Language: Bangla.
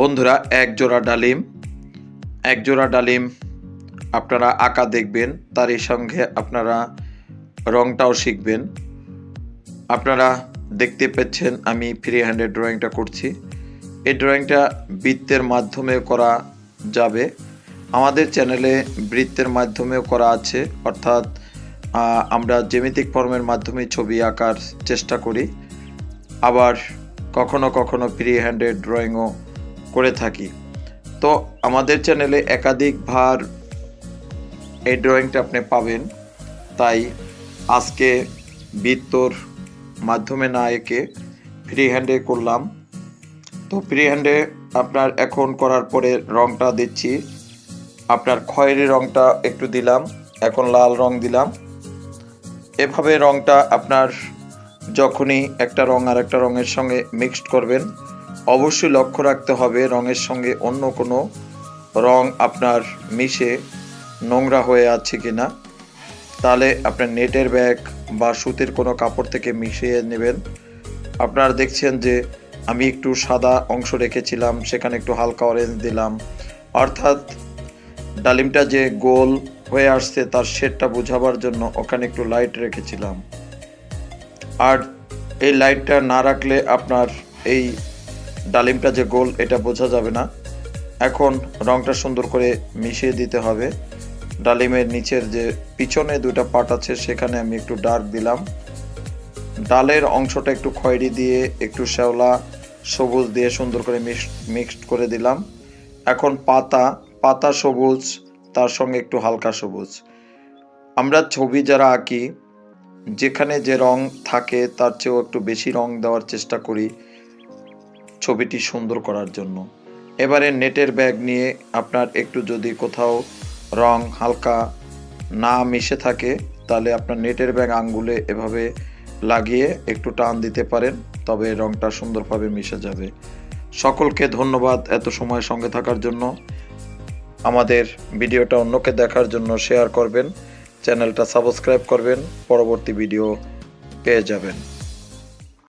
বন্ধুরা, এক জোড়া ডালিম, এক জোড়া ডালিম আপনারা আঁকা দেখবেন, তারই সঙ্গে আপনারা রংটাও শিখবেন। আপনারা দেখতে পাচ্ছেন আমি ফ্রি হ্যান্ডের ড্রয়িংটা করছি। এই ড্রয়িংটা বৃত্তের মাধ্যমে করা যাবে। আমাদের চ্যানেলে বৃত্তের মাধ্যমেও করা আছে, অর্থাৎ আমরা জ্যামিতিক ফর্মের মাধ্যমে ছবি আঁকার চেষ্টা করি। আবার কখনো কখনো ফ্রি হ্যান্ডের ড্রয়িংও করে থাকি। তো আমাদের চ্যানেলে একাধিকবার এই ড্রয়িংটা আপনি পাবেন। তাই আজকে বৃত্তর মাধ্যমে না এঁকে ফ্রি হ্যান্ডে করলাম। তো ফ্রি হ্যান্ডে আপনার এখন করার পরে রংটা দিচ্ছি। আপনার খয়েরি রংটা একটু দিলাম। এখন লাল রং দিলাম। এভাবে রংটা আপনার যখনই একটা রং আর একটা রঙের সঙ্গে মিক্সড করবেন অবশ্যই লক্ষ্য রাখতে হবে রঙের সঙ্গে অন্য কোনো রং আপনার মিশে নোংরা হয়ে আছে কি না তাহলে আপনার নেটের ব্যাগ বা সুতির কোনো কাপড় থেকে মিশিয়ে নেবেন। আপনারা দেখছেন যে আমি একটু সাদা অংশ রেখেছিলাম, সেখানে একটু হালকা অরেঞ্জ দিলাম। অর্থাৎ ডালিমটা যে গোল হয়ে আসছে, তার শেডটা বোঝাবার জন্য ওখানে একটু লাইট রেখেছিলাম। আর এই লাইটটা না রাখলে আপনার এই ডালিমটা যে গোল, এটা বোঝা যাবে না। এখন রংটা সুন্দর করে মিশিয়ে দিতে হবে। ডালিমের নিচের যে পিছনে দুটো পাট আছে, সেখানে আমি একটু ডার্ক দিলাম। ডালের অংশটা একটু খয়েরি দিয়ে, একটু শ্যাওলা, সবুজ দিয়ে সুন্দর করে মিক্সড করে দিলাম। এখন পাতা পাতা সবুজ, তার সঙ্গে একটু হালকা সবুজ। আমরা ছবি যারা আঁকি, যেখানে যে রং থাকে, তার চেয়েও একটু বেশি রং দেওয়ার চেষ্টা করি। ছবিটি সুন্দর করার জন্য। এবারে নেটের ব্যাগ নিয়ে আপনার একটু যদি কোথাও রং হালকা না মিশে থাকে, তাহলে আপনার নেটের ব্যাগ আঙ্গুলে এভাবে লাগিয়ে একটু টান দিতে পারেন, তবে রংটা সুন্দরভাবে মিশে যাবে। সকলকে ধন্যবাদ এত সময় সঙ্গে থাকার জন্য। আমাদের ভিডিওটা অন্যকে দেখার জন্য শেয়ার করবেন, চ্যানেলটা সাবস্ক্রাইব করবেন, পরবর্তী ভিডিও পেয়ে যাবেন।